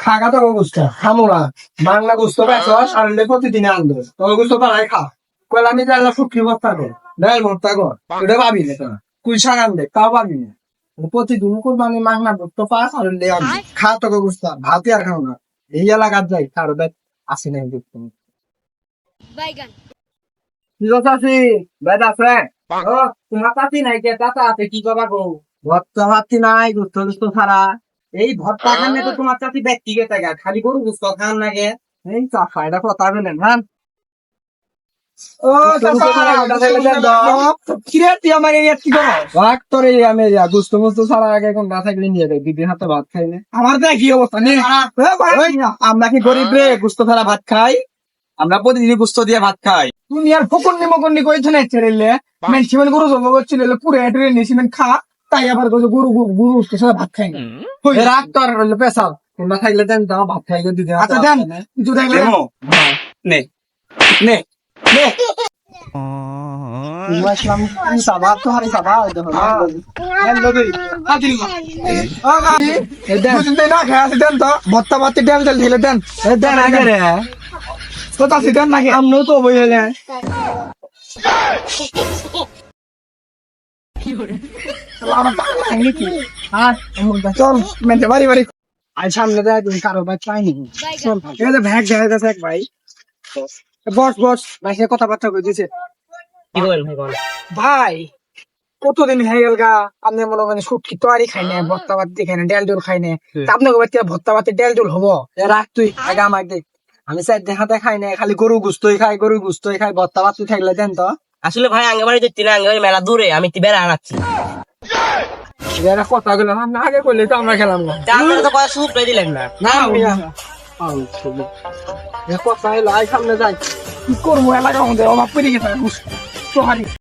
খাগা তো গুস্তা খামোরা বাংলা গুস্ত পাইছো সারলে প্রতিদিন আনবে তো গুস্ত পালাই খা। কইলা আমি জানলা শুক্রি বস্তা কর ডাল ভর্তা কর এটা পাবি না তোরা কুই সাগান দে তাও পাবি না? প্রতিদিন কোরবানি মাংনা গুস্ত পা সারলে আনবে। খা তো গুস্তা ভাতে আর খাও না। এই এলাকার যাই কারও বেদ আসি নাই দেখতে বাইগান। ঠিক আছে বেদ আছে? ও তোমার পাতি নাই কে তাতা আছে কি কবা গো ভর্তা পাতি নাই গুস্ত গুস্ত ছাড়া এই ভর্তা খানে তো তোমার চাতি ব্যক্তিগত গা খালি গরু গুস্ত খান লাগে এই চাফা এটা কথা বলেন হ্যাঁ? আমার কি ছাড়া নিয়ে ভাত খাইলে আমার তো কি অবস্থা নেই আমরা কি গরিব রে গুস্ত ছাড়া ভাত খাই? আমরা প্রতিদিন গুস্ত দিয়ে ভাত খাই। তুমি আর ফকুন্নি মকুন্নি কইছো না ছেড়েলে মেন সিমেন গরু জন্ম করছিল পুরো এটরে নি সিমেন খা। তাই আবার কইছো গরু গরু গরু উঠতে ভাত খাই না। রাগ তো আর পেশাল তোমরা খাইলে দেন দাও ভাত খাই দিদি আচ্ছা দেন। তুই দেখলে লেমো নে। নে। নে। তো খায় আছে দেন তো। চল মেনতে বাড়ি বাড়ি। আজ সামনে দেয় তুমি কারও ভাই পাইনি চল ভ্যাগ দেখা যাচ্ছে এক ভাই বস বস ভাই সে কথাবার্তা কই দিছে ভাই কতদিন হয়ে গেল গা আপনি মনে করেন সুটকি তৈরি খাই না খাই না ডেল ডোল খাই না আপনাকে বাড়িতে ডেল ডোল হব? এ রাখ তুই আগে আমার দেখ আমি চাই দেখাতে খাই না খালি গরু গুস্তই খাই গরু গুস্তই খাই ভত্তা বাতি থাকলে দেন তো। আসলে ভাই আঙ্গে বাড়ি দেখছি না আঙ্গে বাড়ি মেলা দূরে আমি তো বেড়া আনাচ্ছি এরা কথা গুলো না আগে করলে তো আমরা খেলাম না। আপনারা তো কথা সুপ দিলেন না? না কথা এলো আই সামনে যাই। কি করব এলাকা আমাদের অভাব পড়ে গেছে তো হারি